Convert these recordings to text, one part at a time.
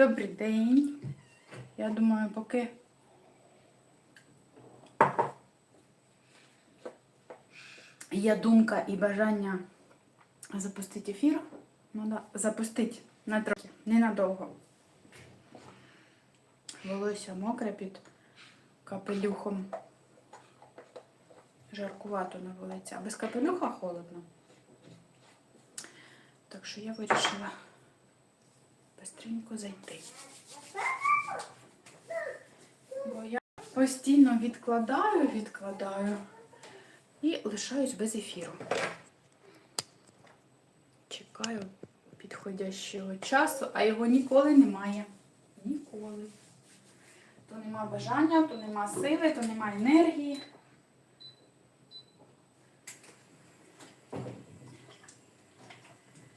Добрий день. Я думаю, поки. Є думка і бажання запустити ефір. Ну да, запустити на трохи, ненадовго. Волосся мокре під капелюхом. Жаркувато на вулиці. А без капелюха холодно. Так що я вирішила быстренько зайти. Бо я постійно відкладаю, відкладаю і лишаюсь без ефіру. Чекаю підходящого часу, а його ніколи немає. Ніколи. То нема бажання, то нема сили, то нема енергії.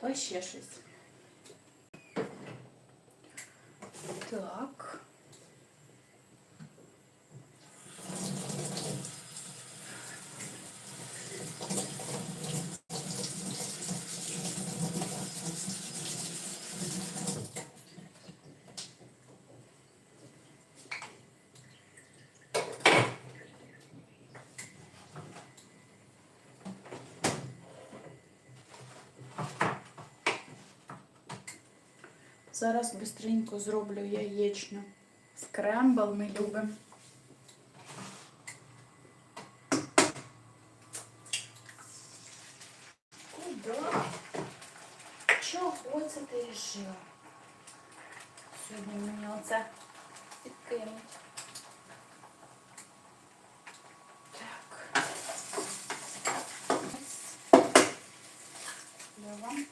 То ще щось. Так. Зараз быстренько зроблю яєчню. Скрембл ми любимо. Куда? Чого це ти рішила? Сьогодні мені оце підкинуть. Так. Я вам.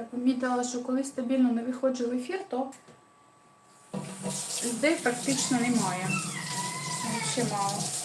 Я помітила, що коли стабільно не виходжу в ефір, то людей практично немає. Ще мало.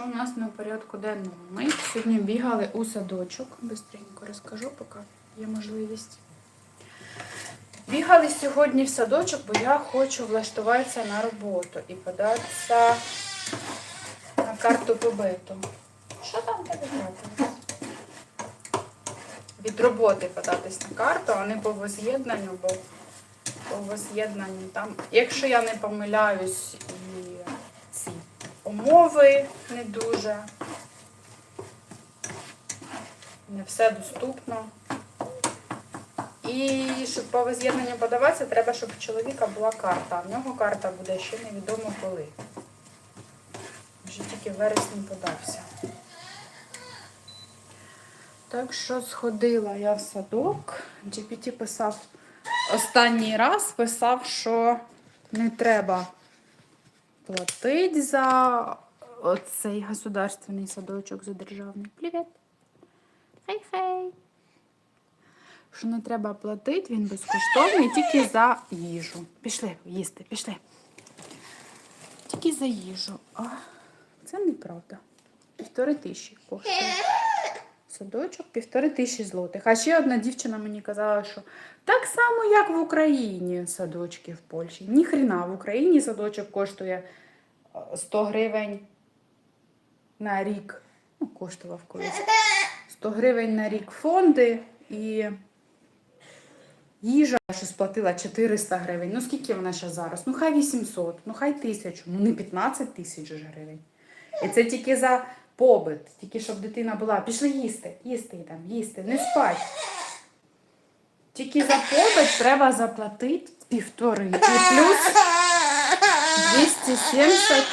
Що у нас на порядку денному? Ми сьогодні бігали у садочок. Бистренько розкажу, поки є можливість. Бігали сьогодні в садочок, бо я хочу влаштуватися на роботу і податися на карту побиту. Що там тебе? Від роботи податись на карту, а не по воз'єднанню, бо по воз'єднанню там, якщо я не помиляюсь, і умови не дуже. Не все доступно. І щоб по воз'єднанню подаватися, треба, щоб у чоловіка була карта. А в нього карта буде ще невідомо коли. Вже тільки в вересні подався. Так що сходила я в садок. GPT писав останній раз, писав, що не треба платить за оцей государственний садочок за державний. Привіт. Хей-хей. Що не треба платити, він безкоштовний тільки за їжу. Пішли їсти, пішли. Тільки за їжу. А це неправда. Півтори тисячі коштує. Садочок півтори тисячі злотих. А ще одна дівчина мені казала, що так само, як в Україні садочки в Польщі. Ніхрена в Україні садочок коштує е, 100 гривень на рік. Ну, коштував колись. 100 гривень на рік фонди і їжа що сплатила 400 гривень. Ну скільки вона ще зараз? Ну хай 800, ну хай 1000, ну не 15 тисяч гривень. І це тільки за побит, тільки щоб дитина була. Пішли їсти, їсти там, їсти, не спать. Тільки за побит треба заплатити півтори. І плюс 270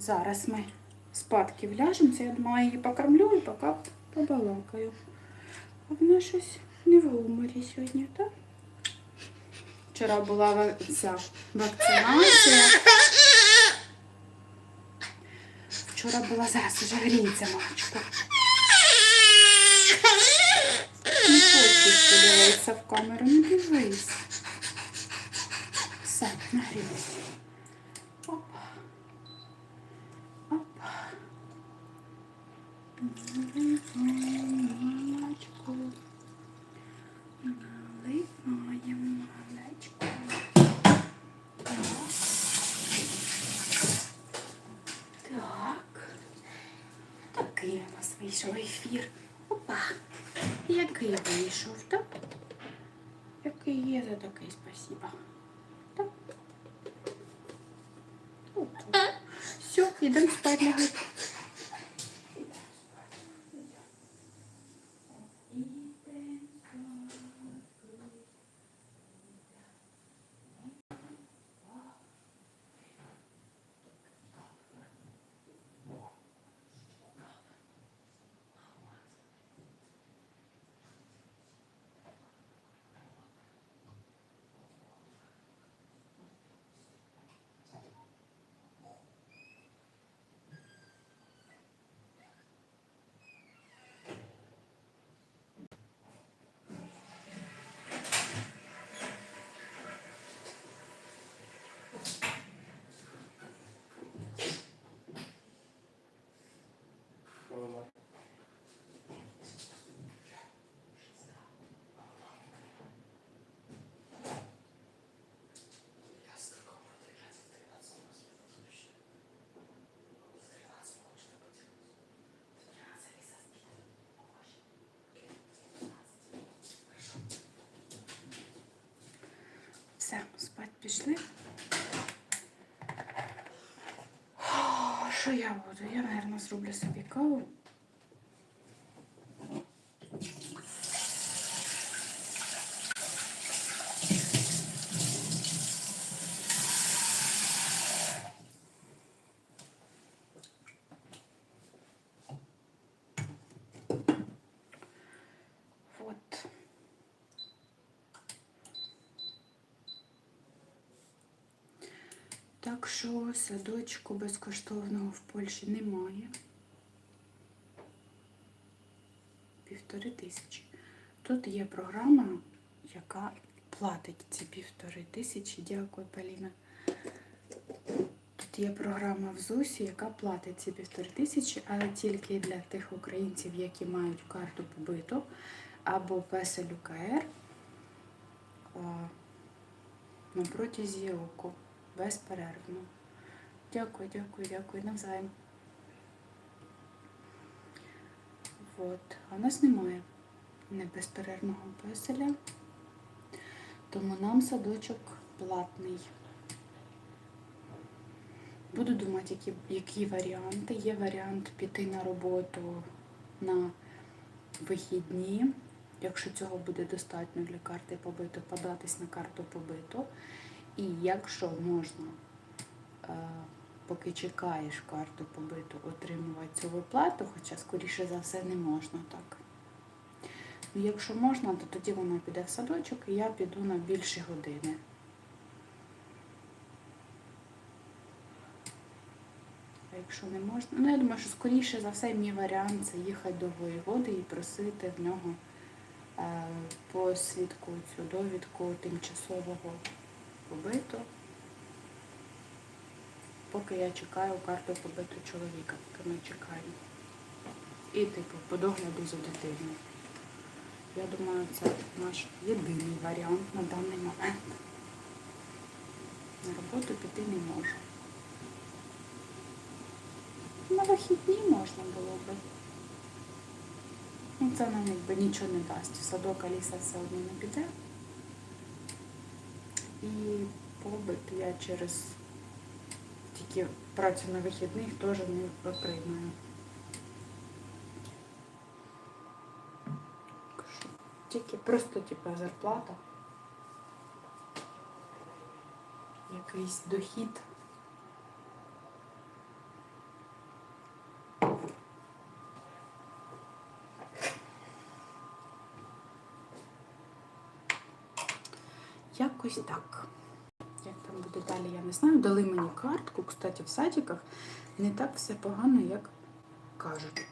Зараз ми спадки вляжемося, я думаю, її покормлю і поки побалакаю. А вона щось не в гуморі сьогодні, так? Вчора була ця вакцинація. Вчора була зараз уже гріється мамочка. Не хочеш подивитися в камеру, не дивись. Все, нагрілась. Вийшов, так? Який є, за такий спасибо. Так. Опа. Все, йдемо спать лягати. Все, спать пішли. Що я буду? Я, мабуть, зроблю собі каву. Вот. Так що садочку безкоштовного в Польщі немає. Півтори тисячі. Тут є програма, яка платить ці півтори тисячі. Дякую, Поліна. Тут є програма в ЗУСі, яка платить ці півтори тисячі, але тільки для тих українців, які мають карту побиту або песель УКР а, на протязі року. Безперервно. Дякую, дякую, дякую. Навзаєм. От. А в нас немає не безперервного песеля, тому нам садочок платний. Буду думати, які, які варіанти. Є варіант піти на роботу на вихідні. Якщо цього буде достатньо для карти побиту, податись на карту побиту. І якщо можна, е, поки чекаєш карту побиту, отримувати цю виплату, хоча, скоріше за все, не можна так. Ну, якщо можна, то тоді вона піде в садочок і я піду на більші години. А якщо не можна, ну я думаю, що скоріше за все мій варіант це їхати до воєводи і просити в нього е, посвідку цю довідку тимчасового побиту, поки я чекаю карту побиту чоловіка, поки ми чекаємо. І, типу, по догляду за дитиною. Я думаю, це наш єдиний варіант на даний момент. На роботу піти не можу. На вихідні можна було би. Ну, це нам якби нічого не дасть. Садок Аліса все одно не піде. І побит я через тільки працю на вихідних теж не приймаю. Тільки просто типа зарплата, якийсь дохід. Якось так. Там буде далі, я не знаю. Дали мені картку, кстати, в садиках не так все погано, як кажуть.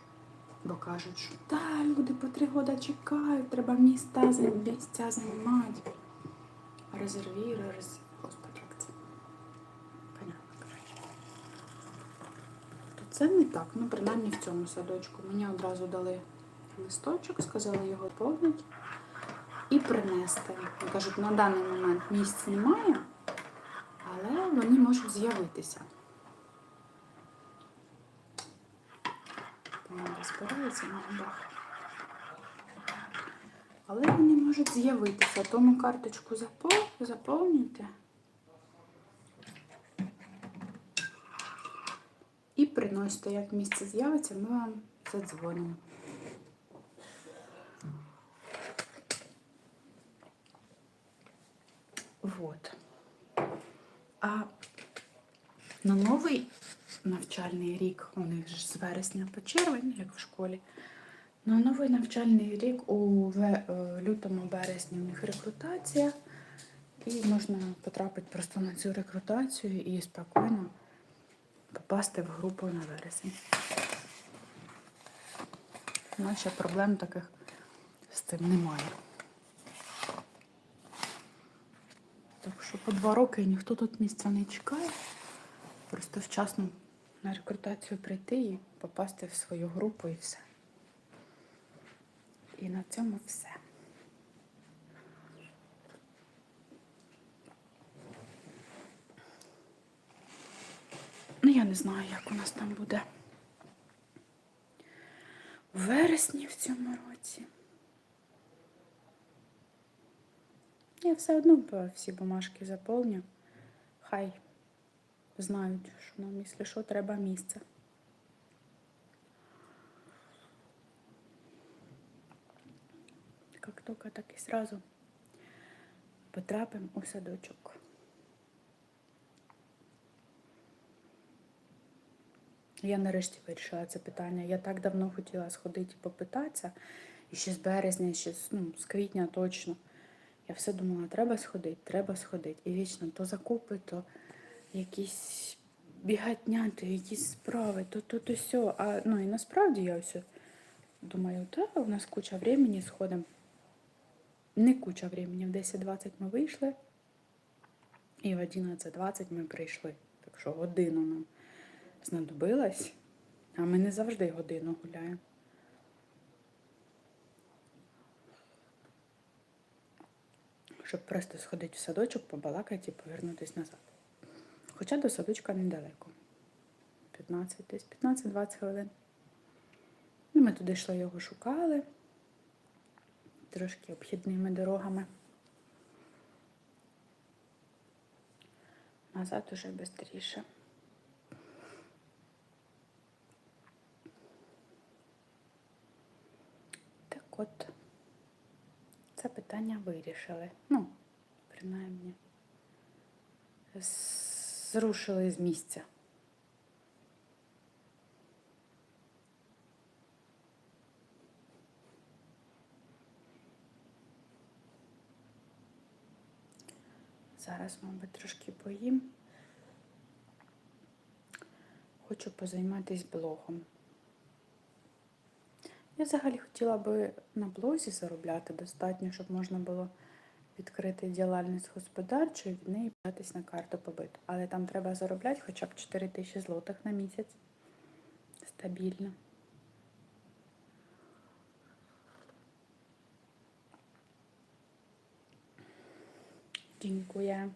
Бо кажуть, що та, люди по три роки чекають, треба міста, місця займати. Резервіри, рез... Господи, як це? Понятно, коротше. То це не так, ну принаймні в цьому садочку. Мені одразу дали листочок, сказали його повнити і принести. Кажуть, на даний момент місць немає, вони можуть з'явитися. Команда збирається на губах. Але вони можуть з'явитися. Тому карточку запов... заповнюйте. І приносите, як місце з'явиться, ми вам задзвонимо. Вот. А на новий навчальний рік, у них ж з вересня по червень, як в школі. На новий навчальний рік у е, лютому березні у них рекрутація, і можна потрапити просто на цю рекрутацію і спокійно попасти в групу на вересень. Наче проблем таких з цим немає. Так що по два роки ніхто тут місця не чекає. Просто вчасно на рекрутацію прийти і попасти в свою групу і все. І на цьому все. Ну, я не знаю, як у нас там буде. У вересні в цьому році. Я все одно всі бумажки заповню. Хай знають, що нам, якщо що, треба місце. Як тільки, так і сразу потрапимо у садочок. Я нарешті вирішила це питання. Я так давно хотіла сходити і попитатися. І ще з березня, ще з, ну, з квітня точно. Я все думала, треба сходити, треба сходити. І вічно то закупи, то якісь бігатня, то якісь справи, то то, то сьо. А ну і насправді я ось думаю, та у нас куча времени сходимо. Не куча времени, в 10-20 ми вийшли, і в 11-20 ми прийшли. Так що годину нам знадобилась, а ми не завжди годину гуляємо. Щоб просто сходити в садочок, побалакати і повернутися назад. Хоча до садочка недалеко. 15, десь 15-20 хвилин. Ну, ми туди йшли, його шукали. Трошки обхідними дорогами. Назад уже швидше. Так от, це питання вирішили. Ну, принаймні, зрушили з місця. Зараз, мабуть, трошки поїм. Хочу позайматися блогом. Я взагалі хотіла би на блозі заробляти достатньо, щоб можна було відкрити діяльність господарчу і від неї податись на карту побиту. Але там треба заробляти хоча б 4 тисячі злотих на місяць. Стабільно. Дякую.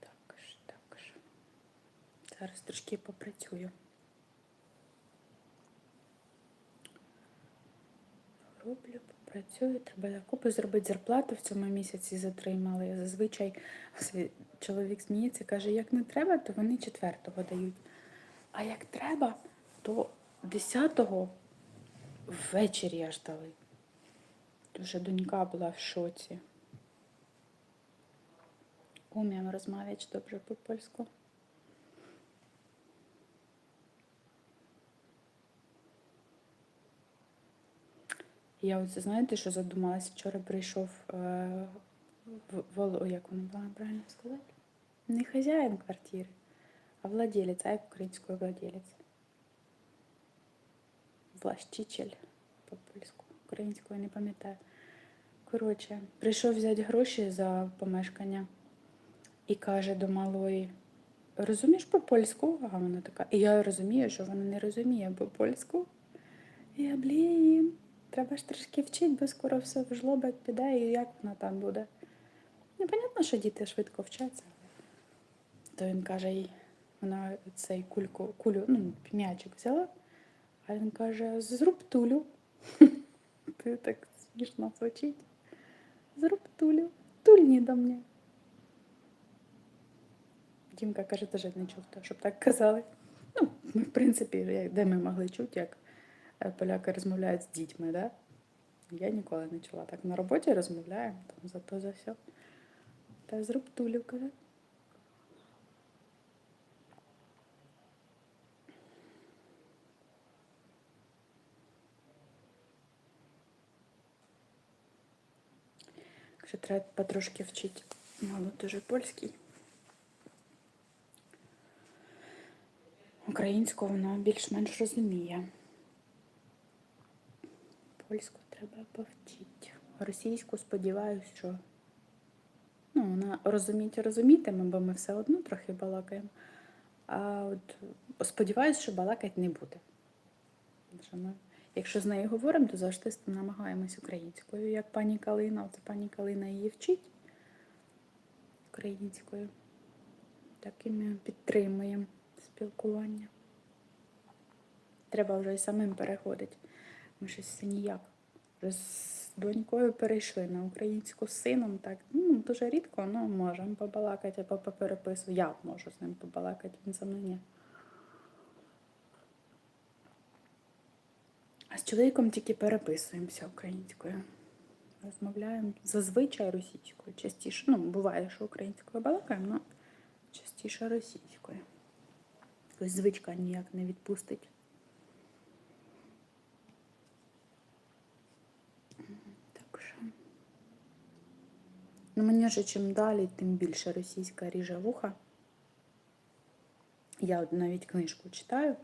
Так ж, так ж. Зараз трошки попрацюю. Роблю, попрацюю. Треба закупи зробити зарплату в цьому місяці затримали. Зазвичай чоловік сміється, каже, як не треба, то вони четвертого дають. А як треба, то десятого ввечері аж дали. Дуже донька була в шоці. Umiem rozmawiać dobrze po polsku. Я оце знаєте, що задумалась? Вчора прийшов е, в- як воно правильно сказати? Не хазяїн квартири, а владелець, а як українською владелець. Властитель по-польську, українською не пам'ятаю. Коротше, прийшов взяти гроші за помешкання і каже до малої: розумієш по-польську? А вона така. І я розумію, що вона не розуміє по-польську. Я, блін, треба ж трошки вчити, бо скоро все в жлобок піде, і як вона там буде. Непонятно, що діти швидко вчаться. То він каже їй, вона цей кульку, кулю, ну, м'ячик взяла, а він каже, зруб тулю. Ти так смішно звучить. Зруб тулю, тульні до мене. Дімка каже, теж не чув, щоб так казали. Ну, в принципі, де ми могли чути, як поляки розмовляють з дітьми, да? Я ніколи не чула. Так на роботі розмовляємо, там за то за все. Та зруб тулю, каже. Що треба потрошки вчити. Мало дуже польський. Українську вона більш-менш розуміє. Польську треба повчити. Російську сподіваюся, що ну, вона розуміти розумітиме, бо ми все одно трохи балакаємо. А от сподіваюся, що балакати не буде. Якщо з нею говоримо, то завжди намагаємось українською. Як пані Калина, оце пані Калина її вчить українською. Так і ми підтримуємо спілкування. Треба вже і самим переходити. Ми щось ніяк. З донькою перейшли на українську з сином. Так, ну, дуже рідко, ну, можемо побалакати або по перепису. Я можу з ним побалакати, він за мною ні. А з чоловіком тільки переписуємося українською. Розмовляємо зазвичай російською. Частіше, ну, буває, що українською балакаємо, але частіше російською. Якось звичка ніяк не відпустить. Так що. Ну, мені ж чим далі, тим більше російська ріже вуха. Я навіть книжку читаю.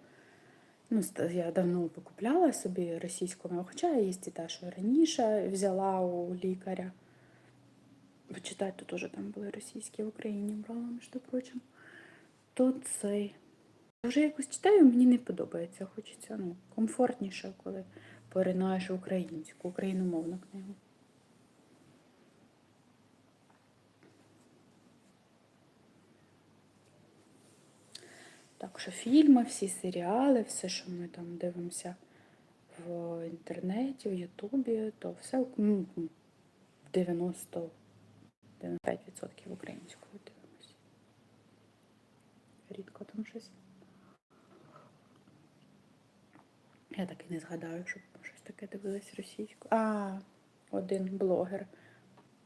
Ну, я давно покупляла собі російську мову, хоча є і та, що раніше взяла у лікаря. Почитати тут теж там були російські в Україні брала, між прочим. То цей. Вже якось читаю, мені не подобається. Хочеться ну, комфортніше, коли поринаєш в українську, україномовну книгу. Так що фільми, всі серіали, все, що ми там дивимося в інтернеті, в Ютубі, то все ну, 90 95% українською дивимося. Рідко там щось. Я так і не згадаю, щоб щось таке дивилась російською. А, один блогер.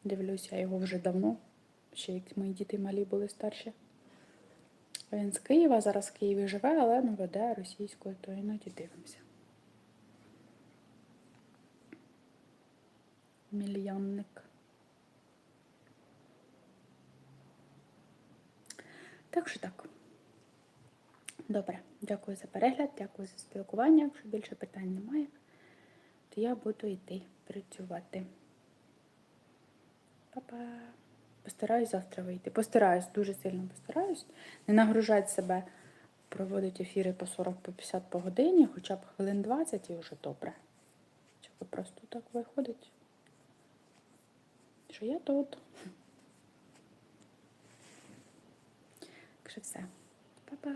Дивлюся його вже давно. Ще як мої діти малі були старші. Він з Києва, зараз в Києві живе, але ну, веде російською, то іноді дивимося. Мільйонник. Так що так. Добре, дякую за перегляд, дякую за спілкування. Якщо більше питань немає, то я буду йти працювати. Па-па! Постараюсь завтра вийти. Постараюсь, дуже сильно постараюсь. Не нагружати себе, проводити ефіри по 40 по 50 по годині, хоча б хвилин 20 і вже добре. Чого просто так виходить? Що я тут. Так що все. Па-па!